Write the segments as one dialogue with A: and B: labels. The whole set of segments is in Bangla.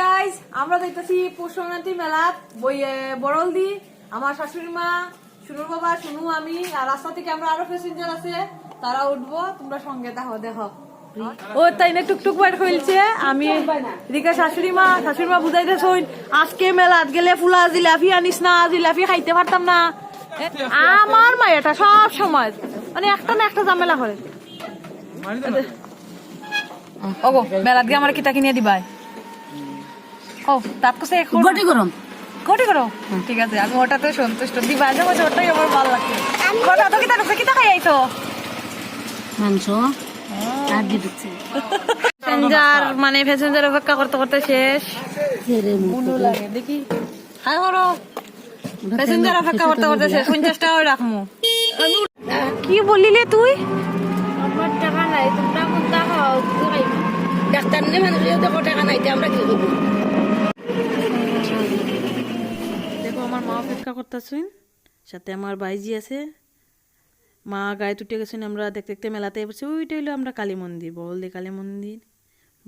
A: গাইজ আমরা দেখতেছি পৌষ মেলা বই বড়ল দি আমার শাশুড়ি মা শুনুর বাবা শুনু আমি আর রাস্তা থেকে আমরা আরও প্যাসেঞ্জার আছে তারা উঠবো তোমরা সঙ্গে দেখো দেখো। ও তাই না টুকটুক বাইর হইলছে আমি এদিকে শাশুড়ি মা শাশুড়ি মা বুঝাইতে শোন আজকে মেলাত গেলে ফুলা জিলাপি আনিস না জিলাপি খাইতে পারতাম না। আমার মা এটা সব সময় মানে একটা না একটা ঝামেলা করে। ওগো মেলাত গিয়ে আমার কিতা কিনে দিবাই। ও তাত কাছে এখন
B: গটি গরম।
A: কোটি করো ঠিক আছে আমি ওটাতে সন্তুষ্ট। দিবা যে বলছে ওটাই আমার ভালো লাগছে কটা তো খাই আইছো?
B: মাংস। আর দিচ্ছে
A: প্যাসেঞ্জার মানে প্যাসেঞ্জার অপেক্ষা করতে করতে শেষ। মুন্ডু লাগে দেখি। হাই করো প্যাসেঞ্জার অপেক্ষা করতে করতে শেষ পঞ্চাশ টাকা করে রাখমু। কি বলিলে তুই?
B: আমার টাকা নাই তোমরা ডাক্তার নে মানুষ দেখো টাকা নাই আমরা কি করব
A: দেখো আমার মা অপেক্ষা করতেছুন। সাথে আমার বাইজি আছে। মা গায়ে তুটে গেছেন, আমরা দেখতে দেখতে মেলাতে এসেছি ওইটা হইল আমরা কালী মন্দির বলদে কালী মন্দির।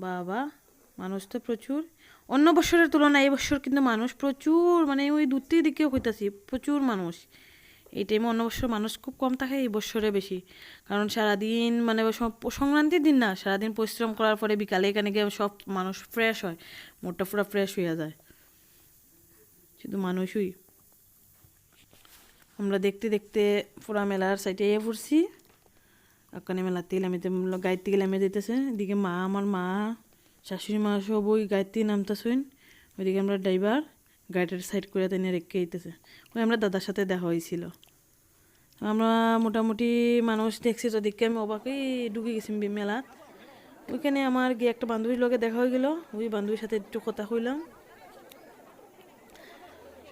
A: বাবা, মানুষ তো প্রচুর। অন্য বছরের তুলনায় এই বছর কিন্তু মানুষ প্রচুর মানে ওই দূর দিকেও হইতাছি প্রচুর মানুষ। এই টাইমে অন্য বছর মানুষ খুব কম থাকে, এই বছরে বেশি। কারণ সারাদিন মানে সংক্রান্তির দিন না, সারাদিন পরিশ্রম করার পরে বিকালে এখানে গিয়ে সব মানুষ ফ্রেশ হয় মোটটা পুরো ফ্রেশ হয়ে যায়। শুধু মানুষই। আমরা দেখতে দেখতে পুরা মেলার সাইডে এ পড়ছি। ওখানে মেলাতে গেলে আমি গাইতে গেলে আমি যেতেছে। এদিকে মা, আমার মা, শাশুড়ি মা সব ওই গাইতে নামতেছেন ওইদিকে আমরা ড্রাইভার গাড়িটার সাইড করে তেনে রেখে দিতেছে ওই আমরা দাদার সাথে দেখা হয়েছিল। আমরা মোটামুটি মানুষ দেখছি তো দেখে আমি অবাকই ঢুকে গেছি মেলাত। ওইখানে আমার গিয়ে একটা বান্ধবীর লোকে দেখা হয়ে গেল। ওই বান্ধবীর সাথে একটু কথা কইলাম।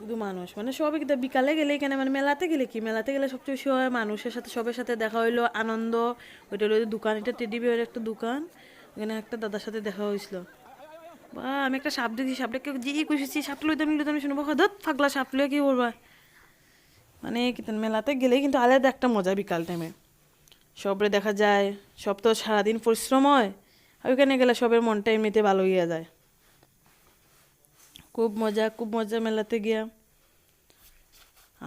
A: শুধু মানুষ। মানে সবাই কিন্তু বিকালে গেলে এখানে মানে মেলাতে গেলে কি? মেলাতে গেলে সবচেয়ে বেশি হয় মানুষের সাথে, সবার সাথে দেখা হইল আনন্দ। ওইটা হলো দোকান এটা টেডি বিয়ার একটা দোকান। ওখানে একটা দাদার সাথে দেখা হয়েছিল বা, আমি একটা সাপ দেখছি সাপটাকে যে খুশিছি সাপটা লইতাম লইতাম শুনব। ধর ফাগলা সাপ লইয়া কি করবা মানে কি মেলাতে গেলেই কিন্তু আলাদা একটা মজা বিকাল টাইমে সবরে দেখা যায়, সব তো সারাদিন পরিশ্রম হয়, আর ওইখানে গেলে সবের মনটা এমনিতে ভালো হইয়া যায়। খুব মজা খুব মজা মেলাতে গিয়া।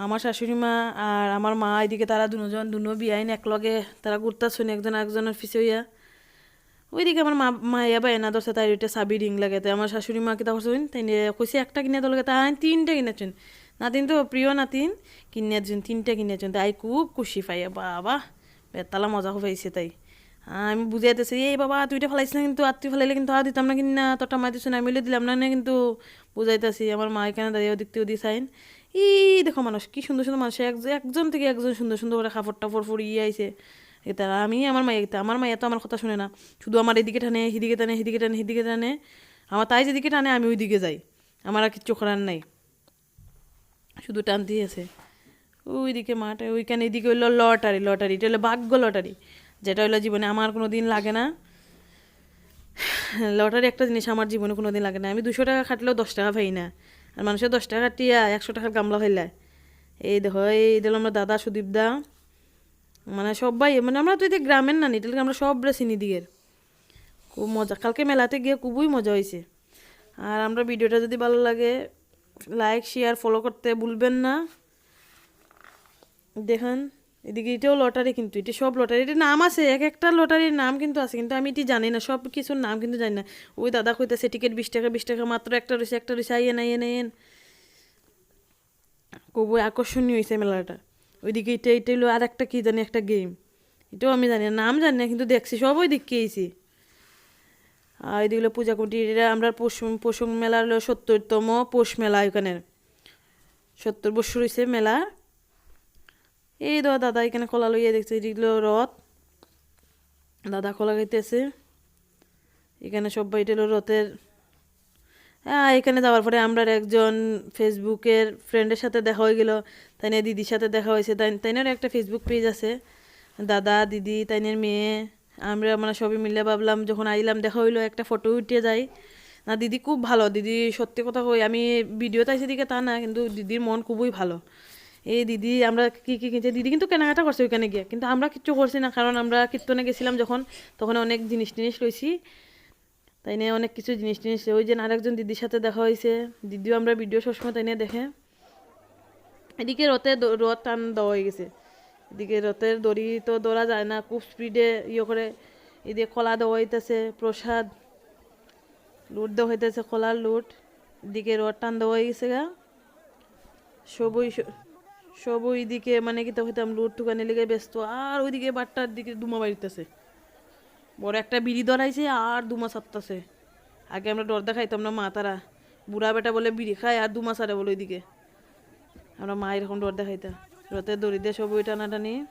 A: আমার শাশুড়ি মা আর আমার মা এদিকে তারা দুজন, দুনো বিয়াইন একলগে তারা ঘুরতা শুনে একজন একজনের পিছে হইয়া। ওইদিকে আমার মা মাইয়া বা এনা ধরছে, তাই ওইটা সাবি রিং লাগে, তাই আমার শাশুড়ি মা কিতা করছেন, তাই কইছে, একটা কিনে দলগে, তাই তিনটা কিনেছেন। নাতিন তো প্রিয় নাতিন কিনেছেন তিনটা কিনেছেন, তাই খুব খুশি পাইয়া, বাবা, বেতালা মজা পাইছে তাই। আমি বুঝাইতেছি এই বাবা, তুইটা ফেলাইছ না কিন্তু, আর তুই ফেলাইলে কিন্তু আর দিতাম না কিনা না তোরটা মা দিছ না, মিলে দিলাম না না কিন্তু বুঝাইতেছি, আমার মা এখানে দাঁড়িয়ে থেকে ওদিক সাইন, ই, দেখো মানুষ, কি সুন্দর সুন্দর মানুষ এক- একজন থেকে একজন সুন্দর সুন্দর করে কাপড় টাপড় ফুরিয়ে আইছে, এটা আমি, আমার এটা, আমার মাইয়া তো আমার কথা শুনে না, শুধু আমার এদিকে টানে, সেদিকে টানে সেদিকে টানে সেদিকে টানে, আমার তাই যেদিকে টানে, আমি ওই দিকে যাই, আমার আর কিচ্ছু করার নাই, শুধু টানতেই আছে, ওইদিকে মাঠে, ওইখানে এদিকে হইল লটারি লটারি, এটা হলো ভাগ্য লটারি যেটা হলো জীবনে আমার কোনো দিন লাগে না। লটারি একটা জিনিস আমার জীবনে কোনো দিন লাগে না। আমি দুশো টাকা খাটলেও দশ টাকা পাই না। আর মানুষের দশ টাকা খাটিয়া একশো টাকার গামলা ফাইলায় এই দেখো, এই দিল আমরা দাদা সুদীপ দা। মানে সবাই মানে আমরা তো এদিকে গ্রামের না নিটেলকে আমরা সব চিনি দিকের খুব মজা। কালকে মেলাতে গিয়ে খুবই মজা হয়েছে। আর আমরা ভিডিওটা যদি ভালো লাগে লাইক শেয়ার ফলো করতে ভুলবেন না। দেখেন। এদিকে এটাও লটারি কিন্তু, এটা সব লটারি, এটা নাম আছে, এক একটা লটারির নাম কিন্তু আছে, কিন্তু আমি এটি জানি না, সব কিছুর নাম কিন্তু জানি না। ওই দাদা কইতেছে, টিকিট বিশ টাকা বিশ টাকা মাত্র, একটা রয়েছে একটা রয়েছে আইয়েন আইয়েন আইয়েন খুবই আকর্ষণীয় হয়েছে মেলাটা। ওইদিকে এটা এটা হলো আর একটা কী জানি, একটা গেম এটাও আমি জানি না, নাম জানি না, কিন্তু দেখছি, সব ওই দিক গেছি আর এদিকে হলো পূজা কুটির, এটা আমরা পৌষ মেলা হলো সত্তরতম পৌষ মেলা এখানে সত্তর বছর হয়েছে মেলা এই তো দাদা এখানে কলা লইয়া দেখছে এদিকে রথ। দাদা কলা খাইতেছে। এখানে সব এটা রথের। হ্যাঁ এখানে যাওয়ার পরে আমরা একজন ফেসবুকের ফ্রেন্ডের সাথে দেখা হয়ে গেল, তাইনের দিদির সাথে দেখা হয়েছে। তাই তাইনের একটা ফেসবুক পেজ আছে। দাদা, দিদি, তাইনের মেয়ে, আমরা মানে সবাই মিলে ভাবলাম, যখন আইলাম, দেখা হইল, একটা ফটো উঠিয়ে যাই। না, দিদি খুব ভালো, দিদি সত্যি কথা কই, আমি ভিডিও তাইছে দিকে তা না, কিন্তু দিদির মন খুবই ভালো। এই দিদি, আমরা কি কি কিনছে দিদি কিন্তু কেনাকাটা করছে ওইখানে গিয়ে। কিন্তু আমরা কিচ্ছু করছি না, কারণ আমরা কীর্তনে গেছিলাম যখন, তখন অনেক জিনিস টিনিস লইছি। তাই নিয়ে অনেক কিছু জিনিস টিনিস ওই যে আরেকজন দিদির সাথে দেখা হয়েছে দিদিও আমরা ভিডিও সবসময় তাই নিয়ে দেখে। এদিকে রথে রথ টান দেওয়া হয়ে গেছে। এদিকে রথের দড়ি তো দৌড়া যায় না, খুব স্পিডে ইয়ে করে। এদিকে কলা দেওয়া হইতেছে, প্রসাদ। লুট দেওয়া হইতেছে, কলার লুট। এদিকে রথ টান দেওয়া হয়ে গেছে গা। সবই স- ওইদিকে মানে কি তো হইতাম, লুট টুকানি লেগে ব্যস্ত, আর ওইদিকে বাট্টার দিকে দুমা বাড়িতেছে। বড় একটা বিড়ি ধরাইছে আর দুমা সারতেছে আগে আমরা ডর দেখাইতাম না মা, তারা বুড়া বেটা বলে বিড়ি খায় আর দুমা সারে বলে ওইদিকে। আমরা মা এরকম ডর দেখাইতা। রতে দড়ি দিয়ে সব ওই টানাটানি।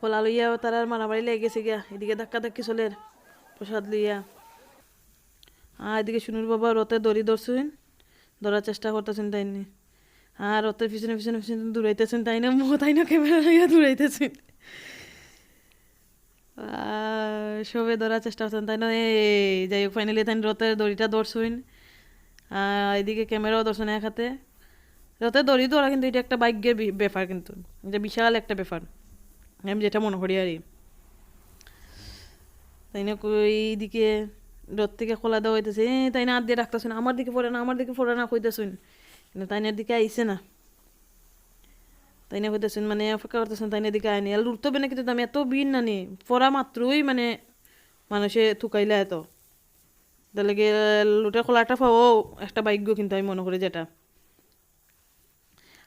A: কলা লইয়া তারা মারামারি লেগে গেছে গিয়া, এদিকে ধাক্কা ধাক্কি চলের প্রসাদ লইয়া। আর এদিকে শুনুর বাবা রথের দড়ি ধরছেন, ধরার চেষ্টা করতেছেন তাই নি আর রথের পিছনে পিছনে পিছনে দৌড়াইতেছেন, তাই না মুখ তাই না ক্যামেরা লইয়া দৌড়াইতেছেন? সবে ধরার চেষ্টা করছেন, তাই না? এই যাই হোক ফাইনালি তাই রথের দড়িটা ধরছেন। আর এদিকে ক্যামেরাও ধরছেন এক হাতে রথের দড়ি ধরা কিন্তু এটা একটা ভাগ্যের বি- ব্যাপার কিন্তু। এটা বিশাল একটা ব্যাপার। আমি যেটা মনে করি আর। তাই না এইদিকে রথ থেকে খোলা দেওয়া হইতেছে। তাই না হাত দিয়ে রাখতেছেন, আমার দিকে পড়ে না, আমার দিকে পড়ে না কইতেছেন। কিন্তু তাই না দিকে আইসে না? তাই না কইতেছেন মানে অপেক্ষা করতেছেন তাই না দিকে আয়নি আর হবে না কিন্তু আমি এত বিন নানি পড়া মাত্রই মানে মানুষে থুকাইলে এত। তাহলে গিয়ে লুটের খোলাটা পাও একটা ভাগ্য কিন্তু আমি মনে করি যেটা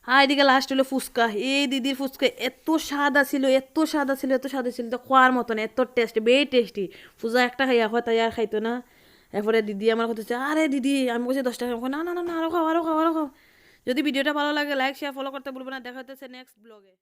A: আর এদিকে লাস্ট হলো ফুচকা। এই দিদির ফুচকা এত স্বাদ আছিল, এত স্বাদ আছিল, এত স্বাদ আছিল। তো খোয়ার মতন, এত টেস্টি বে টেস্টি পূজা একটা খাইয়া হয় তাই আর খাইতো না। এরপরে দিদি আমার কথা আরে দিদি, আমি বলছি দশ টাকা না না না না আরও খাও আরও খাও আরও খাও। যদি ভিডিওটা ভালো লাগে লাইক শেয়ার ফলো করতে ভুলবে না, দেখা হতেছে নেক্সট ব্লগে